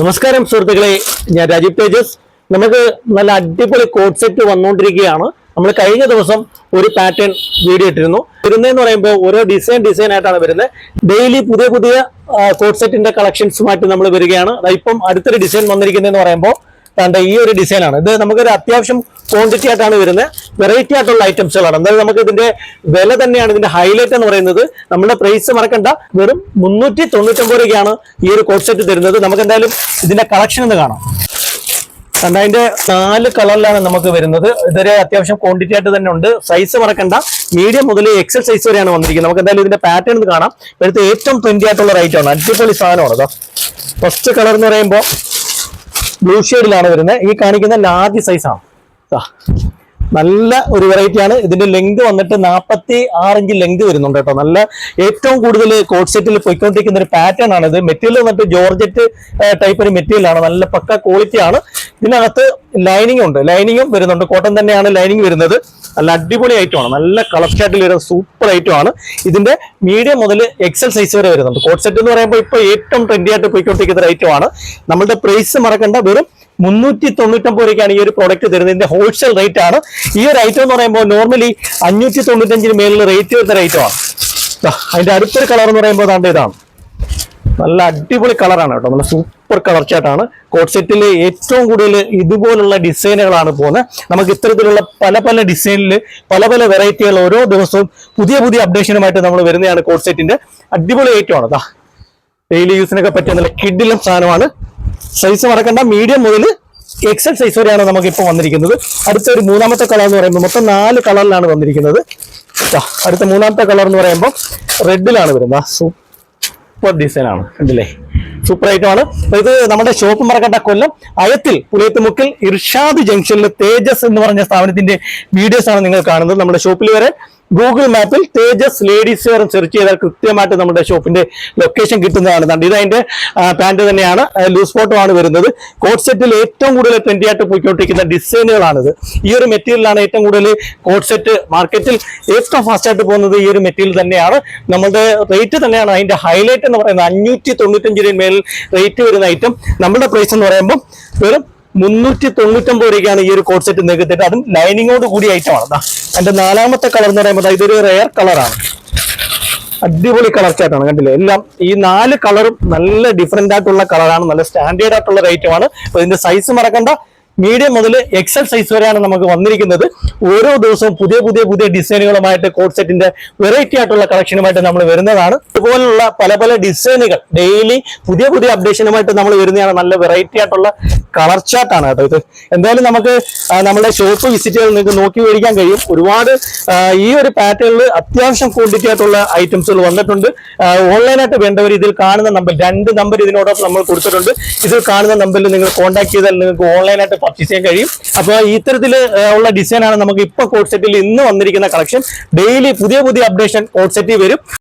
നമസ്കാരം സുഹൃത്തുക്കളെ. ഞാൻ രാജീവ് തേജസ്. നമുക്ക് നല്ല അടിപൊളി കോഡ് സെറ്റ് വന്നുകൊണ്ടിരിക്കുകയാണ് നമ്മൾ കഴിഞ്ഞ ദിവസം ഒരു പാറ്റേൺ വീഡിയോ ഇട്ടിരുന്നു. വരുന്നതെന്ന് പറയുമ്പോൾ ഓരോ ഡിസൈൻ ഡിസൈൻ ആയിട്ടാണ് വരുന്നത്. ഡെയിലി പുതിയ പുതിയ കോഡ് സെറ്റിന്റെ കളക്ഷൻസുമായിട്ട് നമ്മൾ വരികയാണ്. ഇപ്പം അടുത്തൊരു ഡിസൈൻ വന്നിരിക്കുന്നതെന്ന് പറയുമ്പോൾ കണ്ട ഈ ഒരു ഡിസൈൻ ആണ്. ഇത് നമുക്കൊരു അത്യാവശ്യം ക്വാണ്ടിറ്റി ആയിട്ടാണ് വരുന്നത്. വെറൈറ്റി ആയിട്ടുള്ള ഐറ്റംസുകളാണ് എന്തായാലും നമുക്ക് ഇതിന്റെ വില തന്നെയാണ് ഇതിന്റെ ഹൈലൈറ്റ് എന്ന് പറയുന്നത്. നമ്മുടെ പ്രൈസ് മറക്കണ്ട. വെറും മുന്നൂറ്റി തൊണ്ണൂറ്റൊമ്പത് രൂപയ്ക്കാണ് ഈ ഒരു കോഡ് സെറ്റ് തരുന്നത്. നമുക്ക് എന്തായാലും ഇതിന്റെ കളക്ഷൻ ഒന്ന് കാണാം. കണ്ട അതിന്റെ നാല് കളറിലാണ് നമുക്ക് വരുന്നത്. ഇതൊരു അത്യാവശ്യം ക്വാണ്ടിറ്റി ആയിട്ട് തന്നെ ഉണ്ട്. സൈസ് മറക്കണ്ട. മീഡിയം മുതൽ എക്സൽ സൈസ് വരെയാണ് വന്നിരിക്കുന്നത്. നമുക്ക് എന്തായാലും ഇതിന്റെ പാറ്റേൺ കാണാം. ഇപ്പോഴത്തെ ഏറ്റവും ട്രെൻഡി ആയിട്ടുള്ള റൈറ്റ് ആണ്. അടിപൊളി സാധനമാണ്. ഫസ്റ്റ് കളർ എന്ന് പറയുമ്പോൾ ബ്ലൂ ഷെയ്ഡിലാണ് വരുന്നത്. ഈ കാണിക്കുന്ന ലാർജ് സൈസ് ആണ്. നല്ല ഒരു വെറൈറ്റി ആണ്. ഇതിന്റെ ലെങ്ത് വന്നിട്ട് നാൽപ്പത്തി ഇഞ്ച് ലെങ്ത് വരുന്നുണ്ട് കേട്ടോ. നല്ല ഏറ്റവും കൂടുതൽ കോട്ട് സെറ്റിൽ പോയിക്കൊണ്ടിരിക്കുന്ന ഒരു പാറ്റേൺ ആണ് ഇത്. മെറ്റീരിയൽ വന്നിട്ട് ജോർജറ്റ് ടൈപ്പ് ഒരു മെറ്റീരിയൽ ആണ്. നല്ല പക്ക ക്വാളിറ്റി ആണ്. ഇതിനകത്ത് ലൈനിങ് ഉണ്ട്. ലൈനിങ്ങും വരുന്നുണ്ട്. കോട്ടൺ തന്നെയാണ് ലൈനിങ് വരുന്നത്. നല്ല അടിപൊളി ഐറ്റം ആണ്. നല്ല കളർ ഷാർട്ടിൽ വരുന്ന സൂപ്പർ ഐറ്റം ആണ്. ഇതിന്റെ മീഡിയം മുതൽ എക്സൽ സൈസ് വരെ വരുന്നുണ്ട്. കോട്ട് സെറ്റ് എന്ന് പറയുമ്പോൾ ഇപ്പോൾ ഏറ്റവും ട്രെൻഡി ആയിട്ട് പോയിക്കൊണ്ടിരിക്കുന്ന ഒരു ഐറ്റം ആണ്. നമ്മുടെ പ്രൈസ് മറക്കേണ്ട വെറും മുന്നൂറ്റി തൊണ്ണൂറ്റൊമ്പത് രൂപയ്ക്കാണ് ഈ ഒരു പ്രോഡക്റ്റ് തരുന്നത്. ഇതിന്റെ ഹോൾസെയിൽ റേറ്റ് ആണ്. ഈ ഒരു ഐറ്റം എന്ന് പറയുമ്പോൾ നോർമലി അഞ്ഞൂറ്റി തൊണ്ണൂറ്റഞ്ചിന് മേളിൽ റേറ്റ് വരുന്ന ഐറ്റമാണ് അതിന്റെ അടുത്തൊരു കളർ എന്ന് പറയുമ്പോൾ അതാണ്ട് ഇതാണ്. നല്ല അടിപൊളി കളറാണ് കേട്ടോ. നല്ല സൂപ്പർ കളർ ചാർട്ടാണ് കോട്ട് സെറ്റിൽ ഏറ്റവും കൂടുതൽ ഇതുപോലുള്ള ഡിസൈനുകളാണ് പോകുന്നത്. നമുക്ക് ഇത്തരത്തിലുള്ള പല പല ഡിസൈനിൽ പല പല വെറൈറ്റികൾ ഓരോ ദിവസവും പുതിയ പുതിയ അപ്ഡേഷനുമായിട്ട് നമ്മൾ വരുന്നതാണ് കോട്ട് സെറ്റിന്റെ അടിപൊളി ആണ് ദാ ഡെയിലി യൂസിനൊക്കെ പറ്റിയ നല്ല കിഡിലും സാധനമാണ്. സൈസ് മറക്കണ്ട മീഡിയം മുതൽ എക്സൽ സൈസ് വരെയാണ് നമുക്ക് ഇപ്പോൾ വന്നിരിക്കുന്നത്. അടുത്ത ഒരു മൂന്നാമത്തെ കളർ എന്ന് പറയുമ്പോൾ മൊത്തം നാല് കളറിലാണ് വന്നിരിക്കുന്നത്. അടുത്ത മൂന്നാമത്തെ കളർ എന്ന് പറയുമ്പോൾ റെഡിലാണ് വരുന്നത്. സൂപ്പർ ഡിസൈൻ ആണ് കണ്ടില്ലേ? സൂപ്പർ ഐറ്റം ആണ്. അപ്പൊ ഇത് നമ്മുടെ ഷോപ്പ് മറക്കേണ്ട കൊല്ലം അയത്തിൽ പുളിയത്തുമുക്കിൽ ഇർഷാദ് ജംഗ്ഷനിൽ തേജസ് എന്ന് പറഞ്ഞ സ്ഥാപനത്തിന്റെ വീഡിയോസ് ആണ് നിങ്ങൾ കാണുന്നത്. നമ്മുടെ ഷോപ്പിൽ വരെ ഗൂഗിൾ മാപ്പിൽ തേജസ് ലേഡീസ് വെയർ സെർച്ച് ചെയ്താൽ കൃത്യമായിട്ട് നമ്മുടെ ഷോപ്പിന്റെ ലൊക്കേഷൻ കിട്ടുന്നതാണ്. ഇത് അതിന്റെ പാന്റ് തന്നെയാണ്. ലൂസ് ഫോട്ടോ ആണ് വരുന്നത്. കോട്ട് സെറ്റിൽ ഏറ്റവും കൂടുതൽ ട്രെൻഡി ആയിട്ട് പോയിക്കൊണ്ടിരിക്കുന്ന ഡിസൈനുകളാണിത് ഈ ഒരു മെറ്റീരിയലാണ് ഏറ്റവും കൂടുതൽ കോട്ട് സെറ്റ് മാർക്കറ്റിൽ ഏറ്റവും ഫാസ്റ്റ് ആയിട്ട് പോകുന്നത് ഈ ഒരു മെറ്റീരിയൽ തന്നെയാണ്. നമ്മുടെ റേറ്റ് തന്നെയാണ്. അതിന്റെ ഹൈലൈറ്റ് എന്ന് പറയുന്നത് അഞ്ഞൂറ്റി തൊണ്ണൂറ്റഞ്ച് രൂപ മേൽ റേറ്റ് വരുന്ന ഐറ്റം നമ്മുടെ പ്രൈസ് എന്ന് പറയുമ്പോൾ വെറും മുന്നൂറ്റി തൊണ്ണൂറ്റൊമ്പത് രൂപയ്ക്കാണ് ഈ ഒരു കോട്ട് സെറ്റ് നികത്തിട്ട് അതും ലൈനിങ്ങോട് കൂടിയ ഐറ്റം ആണ്. എന്റെ നാലാമത്തെ കളർ എന്ന് പറയുമ്പോൾ ഇതൊരു റെയർ കളറാണ് അടിപൊളി കളർ ചാർട്ടാണ് കണ്ടില്ലേ? എല്ലാം ഈ നാല് കളറും നല്ല ഡിഫറെന്റ് ആയിട്ടുള്ള കളറാണ് നല്ല സ്റ്റാൻഡേർഡ് ആയിട്ടുള്ള റേറ്റും ആണ്. അപ്പൊ ഇതിന്റെ സൈസ് മറക്കണ്ട. മീഡിയം മുതൽ എക്സൽ സൈസ് വരെയാണ് നമുക്ക് വന്നിരിക്കുന്നത്. ഓരോ ദിവസവും പുതിയ പുതിയ പുതിയ ഡിസൈനുകളുമായിട്ട് കോഡ് സെറ്റിന്റെ വെറൈറ്റി ആയിട്ടുള്ള കളക്ഷനുമായിട്ട് നമ്മൾ വരുന്നതാണ്. ഇതുപോലുള്ള പല പല ഡിസൈനുകൾ ഡെയിലി പുതിയ പുതിയ അപ്ഡേഷനുമായിട്ട് നമ്മൾ വരുന്നതാണ്. നല്ല വെറൈറ്റി ആയിട്ടുള്ള കളർ ചാർട്ടാണ് കേട്ടോ ഇത്. എന്തായാലും നമുക്ക് നമ്മുടെ ഷോപ്പ് വിസിറ്റ് ചെയ്ത് നിങ്ങൾക്ക് നോക്കി മേടിക്കാൻ കഴിയും. ഒരുപാട് ഈ ഒരു പാറ്റേണിൽ അത്യാവശ്യം ക്വാണ്ടിറ്റി ആയിട്ടുള്ള ഐറ്റംസുകൾ വന്നിട്ടുണ്ട്. ഓൺലൈനായിട്ട് വേണ്ടവർ ഇതിൽ കാണുന്ന നമ്പർ രണ്ട് നമ്പർ ഇതിനോടൊപ്പം നമ്മൾ കൊടുത്തിട്ടുണ്ട്. ഇതിൽ കാണുന്ന നമ്പറിൽ നിങ്ങൾ കോൺടാക്ട് ചെയ്താൽ നിങ്ങൾക്ക് ഓൺലൈനായിട്ട് പർച്ചേസ് ചെയ്യാൻ കഴിയും. അപ്പോൾ ഇത്തരത്തിൽ ഉള്ള ഡിസൈനാണ് നമുക്ക് ഇപ്പോൾ കോഡ് സെറ്റിൽ ഇന്ന് വന്നിരിക്കുന്ന കളക്ഷൻ ഡെയിലി പുതിയ പുതിയ അപ്ഡേഷൻ കോഡ് സെറ്റിൽ വരും.